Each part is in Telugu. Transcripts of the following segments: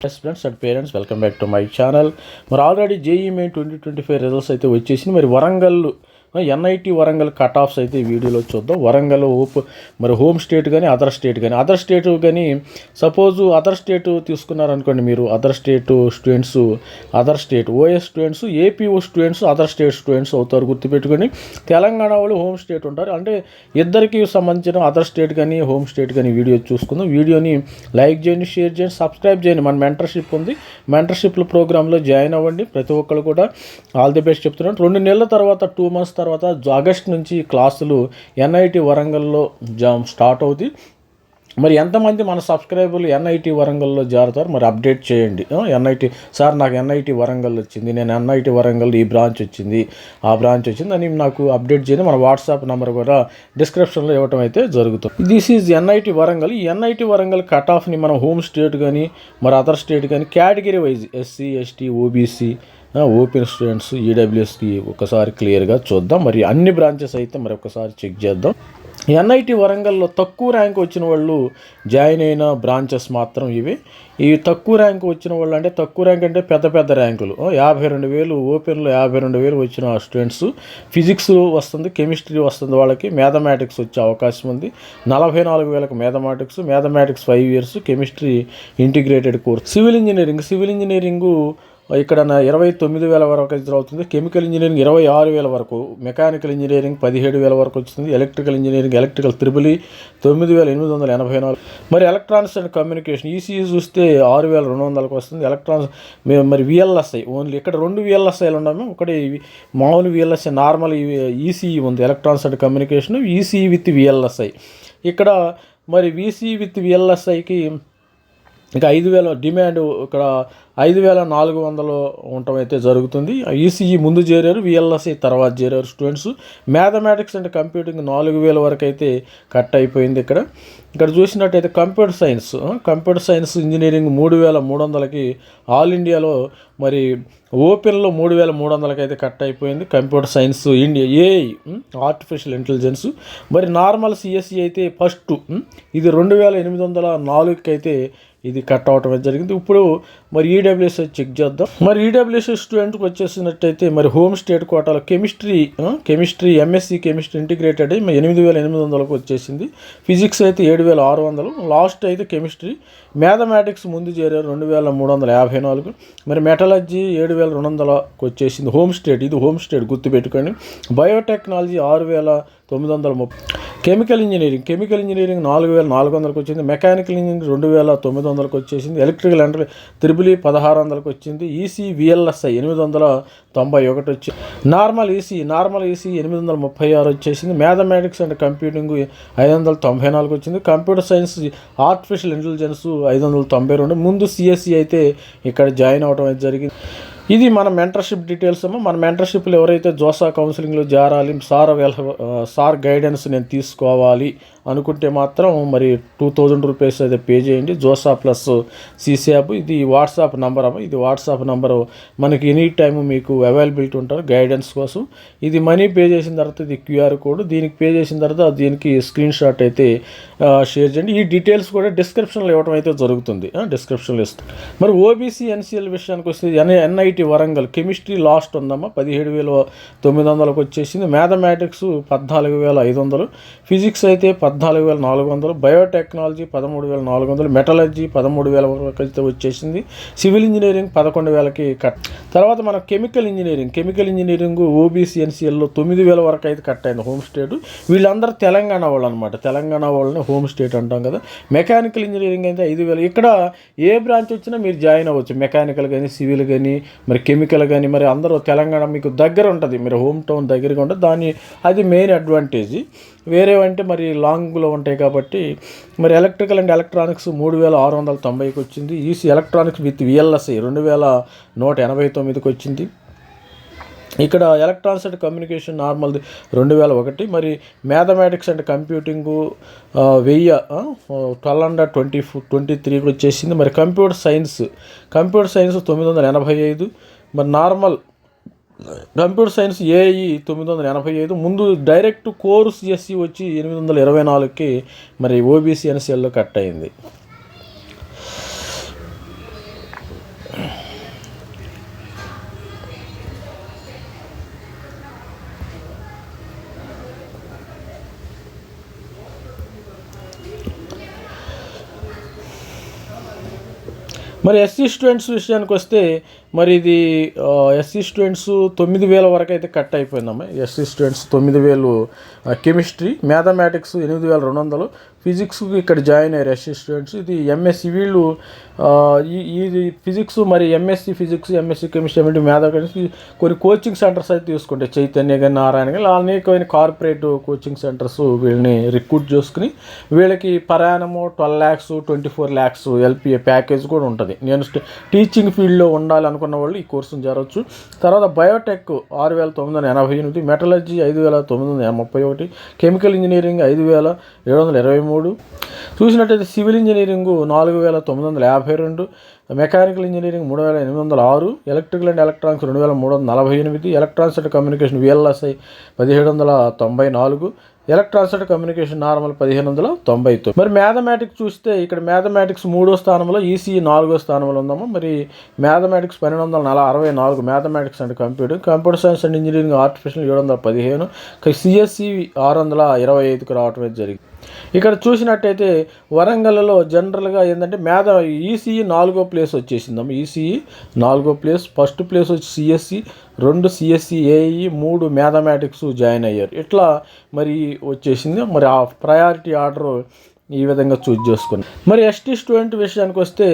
Yes friends and parents welcome back to my channel మరి already JEE Main twenty twenty five results అయితే వచ్చేసి మరి Warangal NIT Warangal cut offs అయితే ఈ వీడియోలో చూద్దాం. వరంగల్ ఓప్ మరి హోమ్ స్టేట్ కానీ అదర్ స్టేట్ కానీ అదర్ స్టేట్ కానీ సపోజు అదర్ స్టేట్ తీసుకున్నారనుకోండి మీరు other state students other state OS students APO students other state students అవుతారు గుర్తుపెట్టుకొని తెలంగాణ వాళ్ళు హోమ్ స్టేట్ ఉంటారు. అంటే ఇద్దరికి సంబంధించిన అదర్ స్టేట్ కానీ హోమ్ స్టేట్ కానీ వీడియో చూసుకుందాం. వీడియోని లైక్ చేయండి షేర్ చేయండి సబ్స్క్రైబ్ చేయండి. మన మెంటర్షిప్ ఉంది. మెంటర్షిప్ ప్రోగ్రాంలో జాయిన్ అవ్వండి. ప్రతి ఒక్కరు కూడా ఆల్ ది బెస్ట్ చెప్తున్నాను. రెండు నెలల తర్వాత టూ మంత్స్ తర్వాత ఆగస్ట్ నుంచి క్లాసులు ఎన్ఐటి వరంగల్లో జామ్ స్టార్ట్ అవుతాయి మరి ఎంతమంది మన సబ్స్క్రైబర్లు ఎన్ఐటి వరంగల్లో జారుతారు? మరి అప్డేట్ చేయండి. ఎన్ఐటి సార్ నాకు ఎన్ఐటి వరంగల్ వచ్చింది నేను ఎన్ఐటి వరంగల్ ఈ బ్రాంచ్ వచ్చింది ఆ బ్రాంచ్ వచ్చింది అని నాకు అప్డేట్ చేయండి. మన వాట్సాప్ నెంబర్ కూడా డిస్క్రిప్షన్లో ఇవ్వటం అయితే జరుగుతుంది. This is NIT Warangal. ఈ ఎన్ఐటి వరంగల్ కట్ ఆఫ్ని మనం హోమ్ స్టేట్ కానీ మరి అదర్ స్టేట్ కానీ category wise SC ST OBC open students ఈడబ్ల్యూఎస్కి ఒకసారి క్లియర్గా చూద్దాం. మరి అన్ని బ్రాంచెస్ అయితే మరి ఒకసారి చెక్ చేద్దాం. ఎన్ఐటి వరంగల్లో తక్కువ ర్యాంక్ వచ్చిన వాళ్ళు జాయిన్ అయిన బ్రాంచెస్ మాత్రం ఇవి. ఈ తక్కువ ర్యాంక్ వచ్చిన వాళ్ళు అంటే తక్కువ ర్యాంక్ అంటే పెద్ద పెద్ద ర్యాంకులు. యాభై రెండు వేలు ఓపెన్లో యాభై రెండు వేలు వచ్చిన స్టూడెంట్స్ ఫిజిక్స్ వస్తుంది కెమిస్ట్రీ వస్తుంది వాళ్ళకి మ్యాథమెటిక్స్ వచ్చే అవకాశం ఉంది. నలభై నాలుగు వేలకు mathematics mathematics five years chemistry integrated course. Civil engineering civil engineering ఇక్కడ ఇరవై తొమ్మిది వేల వరకు అవుతుంది. కెమికల్ ఇంజనీరింగ్ ఇరవై ఆరు వేల వరకు మెకానికల్ ఇంజనీరింగ్ పదిహేడు వేల వరకు వస్తుంది ఎలక్ట్రికల్ ఇంజనీరింగ్ ఎలక్ట్రికల్ త్రిబులి తొమ్మిది వేల ఎనిమిది వందల ఎనభై నాలుగు. మరి ఎలక్ట్రానిక్స్ అండ్ కమ్యూనికేషన్ ఈసీఈ చూస్తే ఆరు వేల రెండు వందలకు వస్తుంది. ఎలక్ట్రానిక్స్ మరి విఎల్ఎస్ఐ ఓన్లీ ఇక్కడ రెండు విఎల్ఎస్ఐలు ఉన్నాము. ఒకటి మామూలు విఎల్ఎస్ఐ నార్మల్ ఈసీఈ ఉంది. Electronics and communication ECE with VLSI ఇక్కడ మరి వీసీ విత్ విఎల్ఎస్ఐకి ఇంకా ఐదు వేల డిమాండ్ ఇక్కడ ఐదు వేల నాలుగు వందలు ఉండటం అయితే జరుగుతుంది. ఈసీఈ ముందు చేరారు విఎల్ఎస్ఈ తర్వాత చేరారు స్టూడెంట్స్. మ్యాథమెటిక్స్ అండ్ కంప్యూటింగ్ నాలుగు వేల వరకు అయితే కట్ అయిపోయింది ఇక్కడ. ఇక్కడ చూసినట్టయితే computer science computer science engineering మూడు వేల మూడు వందలకి ఆల్ ఇండియాలో మరి ఓపెన్లో మూడు వేల మూడు వందలకి అయితే కట్ అయిపోయింది. Computer science India AI artificial intelligence. మరి నార్మల్ సిఎస్సి అయితే ఫస్ట్ ఇది రెండు వేల ఎనిమిది వందల నాలుగుకి అయితే ఇది కట్ అవటం జరిగింది. ఇప్పుడు మరి ఈడబ్ల్యూఎస్ చెక్ చేద్దాం. మరి ఈడబ్ల్యూఎస్ స్టూడెంట్కి వచ్చేసినట్టయితే మరి హోమ్ స్టేట్ కోటాలో chemistry chemistry MSc chemistry integrated ఎనిమిది వేల ఎనిమిది వందలకు వచ్చేసింది. ఫిజిక్స్ అయితే ఏడు వేల ఆరు వందలు లాస్ట్ అయితే కెమిస్ట్రీ. మ్యాథమెటిక్స్ ముందు చేరారు రెండు వేల మూడు వందల యాభై నాలుగు. మరి మెటలజీ ఏడు వేల రెండు వందలకు వచ్చేసింది హోమ్ స్టేట్. ఇది హోమ్ స్టేట్ గుర్తుపెట్టుకోండి. బయోటెక్నాలజీ ఆరు వేల తొమ్మిది వందల ముప్పై కెమికల్ ఇంజనీరింగ్. కెమికల్ ఇంజనీరింగ్ నాలుగు వేల నాలుగు వందలకు వచ్చింది. మెకానికల్ ఇంజనీరింగ్ రెండు వేల తొమ్మిది వందలకు వచ్చేసింది. ఎలక్ట్రికల్ అంటే త్రిబులి పదహారు వందలకు వచ్చింది. ఈసీ విఎల్ఎస్ఐ ఎనిమిది వందల తొంభై ఒకటి వచ్చి నార్మల్ ఈసీ నార్మల్ ఈసీ ఎనిమిది వందల ముప్పై ఆరు వచ్చేసింది. మ్యాథమెటిక్స్ అండ్ కంప్యూటింగ్ ఐదు వందల తొంభై నాలుగు వచ్చింది. కంప్యూటర్ సైన్స్ ఆర్టిఫిషియల్ ఇంటెలిజెన్స్ ఐదు వందల తొంభై రెండు. ముందు సిఎస్సి అయితే ఇక్కడ జాయిన్ అవడం అయితే జరిగింది. ఇది మన మెంటర్షిప్ డీటెయిల్స్ ఏమో. మన మెంటర్షిప్లో ఎవరైతే జోసా కౌన్సిలింగ్లో చేరాలి సార్ వెల్ సార్ గైడెన్స్ నేను తీసుకోవాలి అనుకుంటే మాత్రం మరి టూ థౌజండ్ రూపీస్ అయితే పే చేయండి. జోసా ప్లస్ సీసీయాప్ ఇది వాట్సాప్ నంబర్ అమ్మ. ఇది వాట్సాప్ నెంబరు మనకి ఎనీ టైం మీకు అవైలబిలిటీ ఉంటారు గైడెన్స్ కోసం. ఇది మనీ పే చేసిన తర్వాత ఇది క్యూఆర్ కోడ్ దీనికి పే చేసిన తర్వాత దీనికి స్క్రీన్ షాట్ అయితే షేర్ చేయండి. ఈ డీటెయిల్స్ కూడా డిస్క్రిప్షన్లో ఇవ్వడం అయితే జరుగుతుంది. డిస్క్రిప్షన్లో ఇస్తాం. మరి ఓబీసీ ఎన్సీఎల్ విషయానికి వస్తే N NIT Warangal. Chemistry last ఉందమ్మా. పదిహేడు వేల తొమ్మిది వందలకు వచ్చేసింది. మ్యాథమెటిక్స్ పద్నాలుగు వేల ఐదు వందలు. ఫిజిక్స్ అయితే పద్నాలుగు వేల నాలుగు వందలు. బయోటెక్నాలజీ పదమూడు వేల నాలుగు వందలు. మెటలజీ పదమూడు వేల వరకు అయితే వచ్చేసింది. సివిల్ ఇంజనీరింగ్ పదకొండు వేలకి కట్. తర్వాత మన chemical engineering. Chemical engineering OBC ఎన్సీఎల్లో తొమ్మిది వేల వరకు అయితే కట్ అయింది హోమ్ స్టేట్. వీళ్ళందరూ తెలంగాణ వాళ్ళు అనమాట తెలంగాణ వాళ్ళని హోమ్ స్టేట్ అంటాం కదా. మెకానికల్ ఇంజనీరింగ్ అయితే ఐదు వేలు. ఇక్కడ ఏ బ్రాంచ్ వచ్చినా మీరు జాయిన్ అవ్వచ్చు. మెకానికల్ కానీ సివిల్ కానీ మరి కెమికల్ కానీ మరి అందరూ తెలంగాణ మీకు దగ్గర ఉంటుంది. మీరు హోమ్ టౌన్ దగ్గరగా ఉంటుంది దాని అది మెయిన్ అడ్వాంటేజ్ వేరేవంటే మరి లాంగ్లో ఉంటాయి కాబట్టి మరి ఎలక్ట్రికల్ అండ్ ఎలక్ట్రానిక్స్ మూడు వేల ఆరు వందల తొంభైకి వచ్చింది. ఈసీ ఎలక్ట్రానిక్స్ విత్ విఎల్ఎస్ఐ రెండు వేల నూట ఎనభై తొమ్మిదికి వచ్చింది. ఇక్కడ ఎలక్ట్రానిక్స్ అండ్ కమ్యూనికేషన్ నార్మల్ది రెండు వేల ఒకటి మరి మ్యాథమెటిక్స్ అండ్ కంప్యూటింగు వెయ్యి ట్వెల్వ్ హండ్రెడ్ ట్వంటీ ట్వంటీ త్రీకి వచ్చేసింది. మరి కంప్యూటర్ సైన్స్ కంప్యూటర్ సైన్స్ తొమ్మిది వందల ఎనభై ఐదు. మరి నార్మల్ కంప్యూటర్ సైన్స్ ఏఈ తొమ్మిది వందల ఎనభై ఐదు. ముందు డైరెక్ట్ కోర్స్ ఎస్సీ వచ్చి ఎనిమిది వందల ఇరవై నాలుగుకి మరి ఓబీసీ ఎన్సీఎల్లో కట్ అయింది. మరి ఎస్సీ స్టూడెంట్స్ విషయానికి వస్తే మరి ఇది ఎస్సీ స్టూడెంట్స్ తొమ్మిది వేల వరకు అయితే కట్ అయిపోయిందమ్మా. ఎస్సీ స్టూడెంట్స్ తొమ్మిది వేలు కెమిస్ట్రీ మ్యాథమెటిక్స్ ఎనిమిది వేల రెండు వందలు ఫిజిక్స్ ఇక్కడ జాయిన్ అయ్యారు ఎస్సీ స్టూడెంట్స్ ఇది ఎంఎస్సి వీళ్ళు ఈ ఇది ఫిజిక్స్ మరి ఎంఎస్సి ఫిజిక్స్ ఎంఎస్సి కెమిస్ట్రీ ఏమిటి మ్యాథమెటిక్స్ కొన్ని కోచింగ్ సెంటర్స్ అయితే తీసుకుంటే చైతన్య కానీ నారాయణ కానీ అనేకమైన కార్పొరేట్ కోచింగ్ సెంటర్స్ వీళ్ళని రిక్రూట్ చేసుకుని వీళ్ళకి పరాయణము twelve lakhs twenty four lakhs LPA package కూడా ఉంటుంది. నేను టీచింగ్ ఫీల్డ్లో ఉండాలనుకున్న వాళ్ళు ఈ కోర్సును చేరవచ్చు తర్వాత బయోటెక్ ఆరు వేల తొమ్మిది వందల ఎనభై ఎనిమిది మెటలజీ ఐదు వేల తొమ్మిది వందల ముప్పై ఒకటి కెమికల్ ఇంజనీరింగ్ ఐదు వేల ఏడు వందల ఇరవై మూడు. చూసినట్టయితే సివిల్ ఇంజనీరింగ్ నాలుగు వేల తొమ్మిది వందల యాభై రెండు మెకానికల్ ఇంజనీరింగ్ మూడు వేల ఎనిమిది వందల ఆరు ఎలక్ట్రికల్ అండ్ ఎలక్ట్రానిక్స్ రెండు వేల మూడు వందల నలభై ఎనిమిది ఎలక్ట్రానిక్స్ అండ్ కమ్యూనికేషన్ విఎల్ఎస్ఐ పదిహేడు వందల తొంభై నాలుగు ఎలక్ట్రానిక్స్ కమ్యూనికేషన్ నార్మల్ పదిహేను వందల తొంభై తొమ్మిది మరి మ్యాథమెటిక్స్ చూస్తే ఇక్కడ మ్యాథమెటిక్స్ మూడో స్థానంలో ఈసీఈ నాలుగో స్థానంలో ఉందాము మరి మ్యాథమెటిక్స్ పన్నెండు వందల నల అరవై నాలుగు mathematics and computer computer science and engineering artificial ఏడు వందల పదిహేను. సిఎస్సి ఆరు వందల ఇరవై ఐదుకు రావటం జరిగింది. ఇక్కడ చూసినట్టయితే వరంగల్లో జనరల్గా ఏంటంటే మేధ ఈసీఈ నాలుగో ప్లేస్ వచ్చేసిందమ్మ. ఈసీఈ నాలుగో ప్లేస్ ఫస్ట్ ప్లేస్ వచ్చి సిఎస్సి రెండు సిఎస్సి ఏఈ మూడు మ్యాథమెటిక్స్ జాయిన్ అయ్యారు. ఇట్లా మరి వచ్చేసింది. మరి ఆ ప్రయారిటీ ఆర్డర్ ఈ విధంగా చూజ్ చేసుకుని మరి ఎస్టీ స్టూడెంట్ విషయానికి వస్తే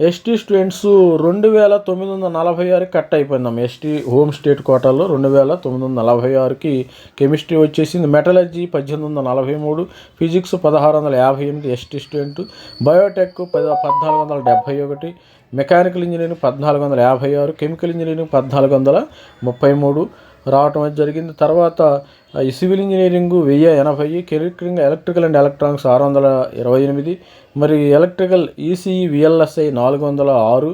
ఎస్టీ స్టూడెంట్స్ రెండు వేల తొమ్మిది వందల నలభై ఆరు కట్ అయిపోయిందాం ఎస్టీ హోమ్ స్టేట్ కోటాలో రెండు వేల తొమ్మిది వందల నలభై ఆరుకి కెమిస్ట్రీ వచ్చేసింది. మెటలజీ పద్దెనిమిది వందల నలభై మూడు ఫిజిక్స్ పదహారు వందల యాభై ఎనిమిది ఎస్టీ స్టూడెంట్ బయోటెక్ పద పద్నాలుగు వందల డెబ్భై ఒకటి మెకానికల్ ఇంజనీరింగ్ పద్నాలుగు వందల యాభై ఆరు కెమికల్ ఇంజనీరింగ్ పద్నాలుగు వందల ముప్పై మూడు రావటం అయితే జరిగింది. తర్వాత ఈ సివిల్ ఇంజనీరింగ్ వెయ్యి ఎనభై కెమికల్ ఎలక్ట్రికల్ అండ్ ఎలక్ట్రానిక్స్ ఆరు వందల ఇరవై ఎనిమిది మరి ఎలక్ట్రికల్ ఈసీఈ విఎల్ఎస్ఐ నాలుగు వందల ఆరు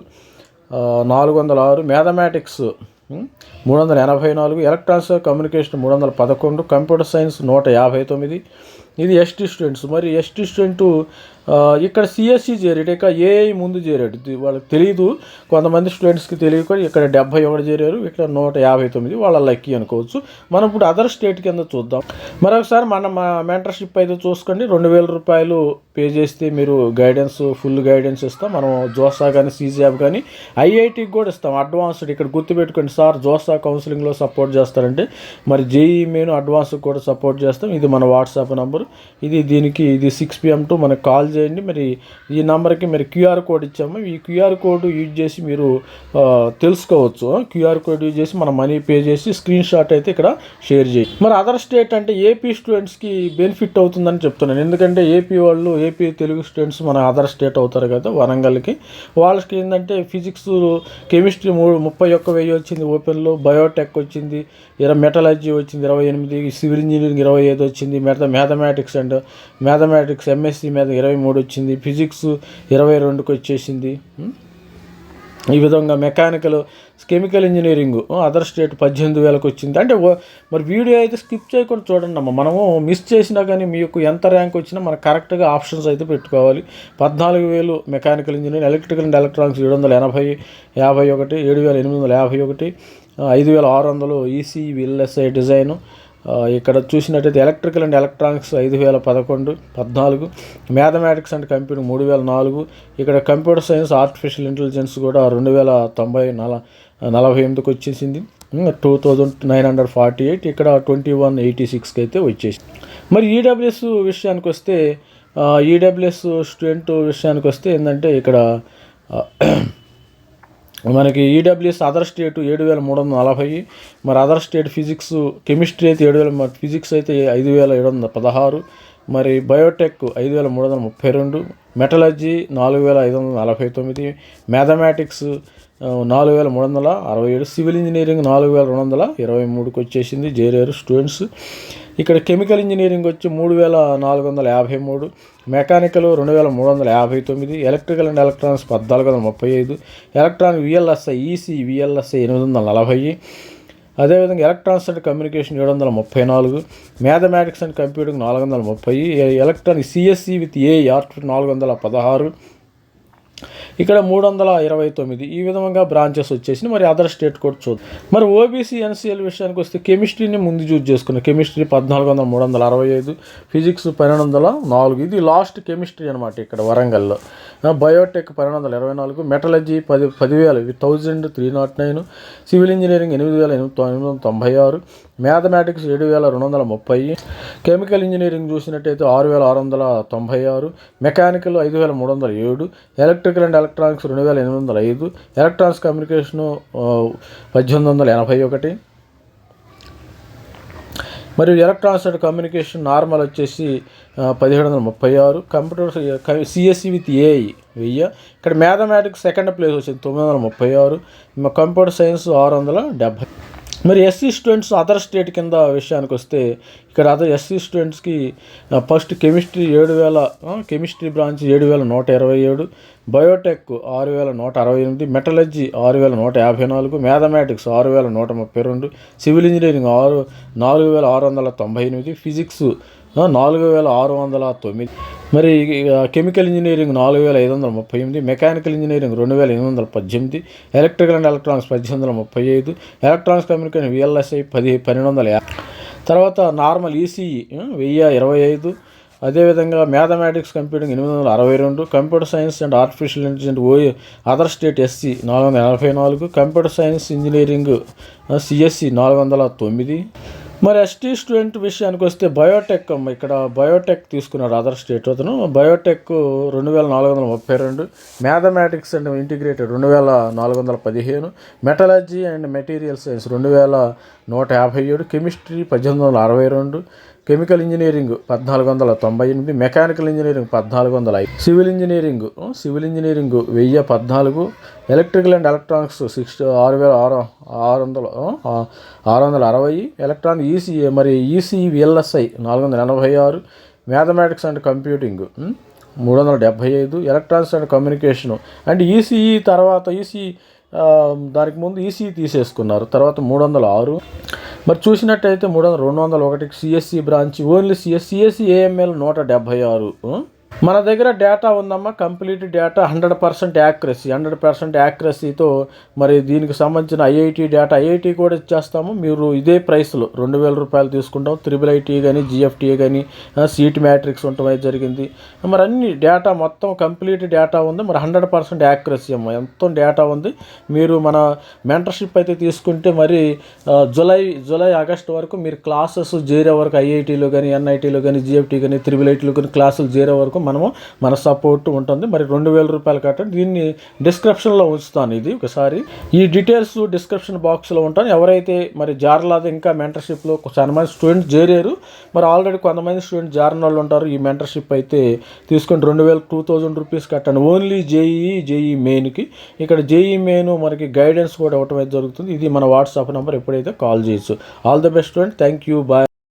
నాలుగు వందల ఆరు మ్యాథమెటిక్స్ మూడు వందల ఎనభై నాలుగు ఎలక్ట్రానిక్స్ కమ్యూనికేషన్ మూడు వందల పదకొండు కంప్యూటర్ సైన్స్ నూట యాభై తొమ్మిది. ఇది ఎస్టీ స్టూడెంట్స్. మరి ఎస్టీ స్టూడెంట్ ఇక్కడ సిఎస్సి చేరాడు ఇక ఏఐ ముందు చేరాడు వాళ్ళకి తెలియదు కొంతమంది స్టూడెంట్స్కి తెలియక ఇక్కడ డెబ్బై ఒకటి చేరారు ఇక్కడ నూట యాభై తొమ్మిది వాళ్ళ లక్కీ అనుకోవచ్చు. మనం ఇప్పుడు అదర్ స్టేట్ కింద చూద్దాం. మరొకసారి మన మా మెంటర్షిప్ అయితే చూసుకోండి. రెండు వేల రూపాయలు పే చేస్తే మీరు గైడెన్స్ ఫుల్ గైడెన్స్ ఇస్తాం. మనం జోసా కానీ సీజాబ్ కానీ ఐఐటికి కూడా ఇస్తాం. అడ్వాన్స్డ్ ఇక్కడ గుర్తుపెట్టుకోండి. సార్ జోసా కౌన్సిలింగ్లో సపోర్ట్ చేస్తారంటే మరి జేఈ మెయిన్ అడ్వాన్స్కి కూడా సపోర్ట్ చేస్తాం. ఇది మన వాట్సాప్ నెంబర్ ఇది దీనికి ఇది సిక్స్ పిఎం టు మనకు కాల్ చేయండి. మరి ఈ నెంబర్కి మరి క్యూఆర్ కోడ్ ఇచ్చాము. ఈ క్యూఆర్ కోడ్ యూజ్ చేసి మీరు తెలుసుకోవచ్చు. క్యూఆర్ కోడ్ యూజ్ చేసి మన మనీ పే చేసి స్క్రీన్ షాట్ అయితే ఇక్కడ షేర్ చేయండి మరి అదర్ స్టేట్ అంటే ఏపీ స్టూడెంట్స్కి బెనిఫిట్ అవుతుందని చెప్తున్నాను. ఎందుకంటే ఏపీ వాళ్ళు ఏపీ తెలుగు స్టూడెంట్స్ మన అదర్ స్టేట్ అవుతారు కదా వరంగల్కి. వాళ్ళకి ఏంటంటే ఫిజిక్స్ కెమిస్ట్రీ మూడు ముప్పై ఒక్క వెయ్యి వచ్చింది ఓపెన్లో బయోటెక్ వచ్చింది ఇరవై మెటలర్జీ వచ్చింది ఇరవై ఎనిమిది సివిల్ ఇంజనీరింగ్ ఇరవై ఐదు వచ్చింది మిగతా మ్యాథమెటిక్స్ అండ్ మ్యాథమెటిక్స్ ఎంఎస్సి మీద ఇరవై మూడు వచ్చింది ఫిజిక్స్ ఇరవై రెండుకి వచ్చేసింది. ఈ విధంగా mechanical chemical engineering other state పద్దెనిమిది వేలకు వచ్చింది. అంటే మరి వీడియో అయితే స్కిప్ చేయకుండా చూడండి అమ్మ. మనము మిస్ చేసినా కానీ మీకు ఎంత ర్యాంక్ వచ్చినా మనం కరెక్ట్గా ఆప్షన్స్ అయితే పెట్టుకోవాలి. పద్నాలుగు వేలు mechanical engineering electrical and electronics ఏడు వందల ఎనభై యాభై ఒకటి ఏడు వేల ఎనిమిది వందల యాభై ఒకటి ఐదు వేల ఆరు వందలు ఈసీ విఎల్ఎస్ఐ డిజైను ఇక్కడ చూసినట్టయితే ఎలక్ట్రికల్ అండ్ ఎలక్ట్రానిక్స్ ఐదు వేల పదకొండు పద్నాలుగు. మ్యాథమెటిక్స్ అండ్ కంప్యూటర్ మూడు వేల నాలుగు. ఇక్కడ కంప్యూటర్ సైన్స్ ఆర్టిఫిషియల్ ఇంటెలిజెన్స్ కూడా రెండు వేల తొంభై నల నలభై ఎనిమిదికి వచ్చేసింది. Two thousand nine hundred forty eight ఇక్కడ ట్వంటీ వన్ ఎయిటీ సిక్స్కి అయితే వచ్చేసింది. మరి ఈడబ్ల్యూఎస్ విషయానికి వస్తే ఈడబ్ల్యూఎస్ స్టూడెంట్ విషయానికి వస్తే ఏంటంటే ఇక్కడ మనకి ఈడబ్ల్యూఎస్ అదర్ స్టేట్ ఏడు వేల మూడు వందల నలభై మరి అదర్ స్టేట్ ఫిజిక్స్ కెమిస్ట్రీ అయితే ఏడు వేల ఫిజిక్స్ అయితే ఐదు వేల ఏడు వందల పదహారు మరి బయోటెక్ ఐదు వేల మూడు వందల ముప్పై రెండు మెటలజీ నాలుగు వేల ఐదు వందల నలభై తొమ్మిది మ్యాథమెటిక్స్ నాలుగు వేల మూడు వందల అరవై ఏడు సివిల్ ఇంజనీరింగ్ నాలుగు వేల రెండు వందల ఇరవై మూడుకి వచ్చేసింది చేరారు స్టూడెంట్స్. ఇక్కడ కెమికల్ ఇంజనీరింగ్ వచ్చి మూడు వేల నాలుగు వందల యాభై మూడు మెకానికల్ రెండు వేల మూడు వందల యాభై తొమ్మిది ఎలక్ట్రికల్ అండ్ ఎలక్ట్రానిక్స్ పద్నాలుగు వందల ముప్పై ఐదు ఎలక్ట్రానిక్ విఎల్ఎస్ఐ ఈసీ విఎల్ఎస్ఐ ఎనిమిది వందల నలభై అదేవిధంగా ఎలక్ట్రానిక్స్ అండ్ కమ్యూనికేషన్ ఏడు వందల ముప్పై నాలుగు మ్యాథమెటిక్స్ అండ్ కంప్యూటింగ్ నాలుగు వందల ముప్పై ఎలక్ట్రానిక్ సిఎస్సి విత్ ఏ ఆర్ట్ నాలుగు వందల పదహారు ఇక్కడ మూడు వందల ఇరవై తొమ్మిది. ఈ విధంగా బ్రాంచెస్ వచ్చేసి మరి అదర్ స్టేట్ కూడా చూద్దాం. మరి ఓబీసీ ఎన్సీఎల్ విషయానికి వస్తే కెమిస్ట్రీని ముందు చూస్ చేసుకున్నాం కెమిస్ట్రీ పద్నాలుగు వందల మూడు వందల అరవై ఐదు ఫిజిక్స్ పన్నెండు వందల నాలుగు. ఇది లాస్ట్ కెమిస్ట్రీ అనమాట ఇక్కడ వరంగల్లో. బయోటెక్ పన్నెండు వందల ఇరవై నాలుగు మెటలజీ పది పదివేల thousand three nought nine civil engineering ఎనిమిది వేల ఎనిమిది ఎనిమిది వందల తొంభై ఆరు మ్యాథమెటిక్స్ ఏడు వేల రెండు వందల ముప్పై కెమికల్ ఇంజనీరింగ్ చూసినట్టయితే ఆరు వేల ఆరు వందల తొంభై ఆరు మెకానికల్ ఐదు వేల మూడు వందల ఏడు ఎలక్ట్రికల్ అండ్ ఎలక్ట్రానిక్స్ రెండు వేల ఎనిమిది వందల ఐదు ఎలక్ట్రానిక్స్ కమ్యూనికేషను పద్దెనిమిది వందల ఎనభై ఒకటి మరియు ఎలక్ట్రానిక్స్ అండ్ కమ్యూనికేషన్ నార్మల్ వచ్చేసి పదిహేడు వందల ముప్పై ఆరు. కంప్యూటర్ సిఎస్సి విత్ ఏఐ వెయ్యి. ఇక్కడ మ్యాథమెటిక్స్ సెకండ్ ప్లేస్ వచ్చింది తొమ్మిది వందల ముప్పై ఆరు. కంప్యూటర్ సైన్స్ ఆరు వందల డెబ్భై. మరి ఎస్సీ స్టూడెంట్స్ అదర్ స్టేట్ కింద విషయానికి వస్తే ఇక్కడ అదర్ ఎస్సీ స్టూడెంట్స్కి ఫస్ట్ కెమిస్ట్రీ ఏడు వేల కెమిస్ట్రీ బ్రాంచ్ ఏడు వేల నూట ఇరవై ఏడు బయోటెక్ ఆరు వేల నూట అరవై ఎనిమిది మెటలజీ ఆరు వేల నూట యాభై నాలుగు మ్యాథమెటిక్స్ ఆరు వేల నూట ముప్పై రెండు సివిల్ ఇంజనీరింగ్ ఆరు నాలుగు వేల ఆరు వందల తొంభై ఎనిమిది ఫిజిక్స్ నాలుగు వేల ఆరు వందల తొమ్మిది. మరి కెమికల్ ఇంజనీరింగ్ నాలుగు వేల ఐదు వందల ముప్పై ఎనిమిది మెకానికల్ ఇంజనీరింగ్ రెండు వేల ఎనిమిది వందల పద్దెనిమిది ఎలక్ట్రికల్ అండ్ ఎలక్ట్రానిక్స్ పద్దెనిమిది వందల ముప్పై ఐదు ఎలక్ట్రానిక్స్ కమ్యూనికేషన్ విఎల్ఎస్ఐ పది పన్నెండు వందల యాభై. తర్వాత నార్మల్ ఈసీఈ వెయ్యి ఇరవై ఐదు. అదేవిధంగా మ్యాథమెటిక్స్ కంప్యూటింగ్ ఎనిమిది వందల అరవై రెండు computer science and artificial intelligent oh other state SC నాలుగు వందల ఎనభై నాలుగు కంప్యూటర్ సైన్స్ ఇంజనీరింగ్ సిఎస్సి నాలుగు వందల తొమ్మిది. మరి ఎస్టీ స్టూడెంట్ విషయానికి వస్తే బయోటెక్ అమ్మ ఇక్కడ బయోటెక్ తీసుకున్నారు అదర్ స్టేట్ అతను. బయోటెక్ రెండు వేల నాలుగు వందల ముప్పై రెండు మ్యాథమెటిక్స్ అండ్ ఇంటిగ్రేటెడ్ రెండు వేల నాలుగు వందల పదిహేను మెటలజీ అండ్ మెటీరియల్ సైన్స్ రెండు వేల నూట యాభై ఏడు కెమిస్ట్రీ పద్దెనిమిది వందల అరవై రెండు కెమికల్ ఇంజనీరింగ్ పద్నాలుగు వందల తొంభై ఎనిమిది మెకానికల్ ఇంజనీరింగ్ పద్నాలుగు వందల ఐదు సివిల్ ఇంజనీరింగ్ సివిల్ ఇంజనీరింగ్ వెయ్యి పద్నాలుగు ఎలక్ట్రికల్ అండ్ ఎలక్ట్రానిక్స్ సిక్స్ ఆరు వేల ఆరు ఆరు వందల ఆరు వందల అరవై ఎలక్ట్రానిక్ ఈసీ మరి ఈసీవిఎల్ఎస్ఐ నాలుగు వందల ఎనభై ఆరు మ్యాథమెటిక్స్ అండ్ కంప్యూటింగ్ మూడు వందల డెబ్భై ఐదు electronics and communication and ECE తర్వాత ఈసీ దానికి ముందు ఈసీ తీసేసుకున్నారు. తర్వాత మూడు వందల ఆరు. మరి చూసినట్టయితే మూడు వందల రెండు వందల ఒకటికి CSE branch only CS CSE AML నూట డెబ్భై ఆరు. మన దగ్గర డేటా ఉందమ్మా complete data hundred percent accuracy hundred percent యాక్యురసీతో మరి దీనికి సంబంధించిన ఐఐటి డేటా ఐఐటి కూడా ఇచ్చేస్తాము. మీరు ఇదే ప్రైస్లో రెండు వేల రూపాయలు తీసుకుంటాం. త్రిబుల్ ఐటీ కానీ జిఎఫ్టీఏ కానీ సీట్ మ్యాట్రిక్స్ ఉండటం అయితే జరిగింది. మరి అన్ని డేటా మొత్తం కంప్లీట్ డేటా ఉంది. మరి హండ్రెడ్ పర్సెంట్ యాక్యురసీ అమ్మ. మొత్తం డేటా ఉంది. మీరు మన మెంటర్షిప్ అయితే తీసుకుంటే మరి జులై జూలై జూలై ఆగస్ట్ వరకు మీరు క్లాసెస్ జీరో వరకు ఐఐటీలో కానీ ఎన్ఐటీలో కానీ జిఎఫ్టీ కానీ త్రిబుల్ ఐటీలో కానీ క్లాసులు జీరో వరకు మనము మన సపోర్ట్ ఉంటుంది. మరి రెండు వేల రూపాయలు కట్టండి. దీన్ని డిస్క్రిప్షన్లో ఉంచుతాను ఇది ఒకసారి. ఈ డీటెయిల్స్ డిస్క్రిప్షన్ బాక్స్లో ఉంటాను. ఎవరైతే మరి జారలాది ఇంకా మెంటర్షిప్లో చాలా మంది స్టూడెంట్స్ చేరారు మరి ఆల్రెడీ కొంతమంది స్టూడెంట్ జారిన వాళ్ళు ఉంటారు. ఈ మెంటర్షిప్ అయితే తీసుకొని రెండు వేల టూ థౌజండ్ రూపీస్ కట్టండి. ఓన్లీ జేఈ జేఈ మెయిన్కి ఇక్కడ జేఈ మెయిన్ మనకి గైడెన్స్ కూడా ఇవ్వటం అయితే జరుగుతుంది. ఇది మన వాట్సాప్ నెంబర్ ఎప్పుడైతే కాల్ చేయొచ్చు. All the best student thank you bye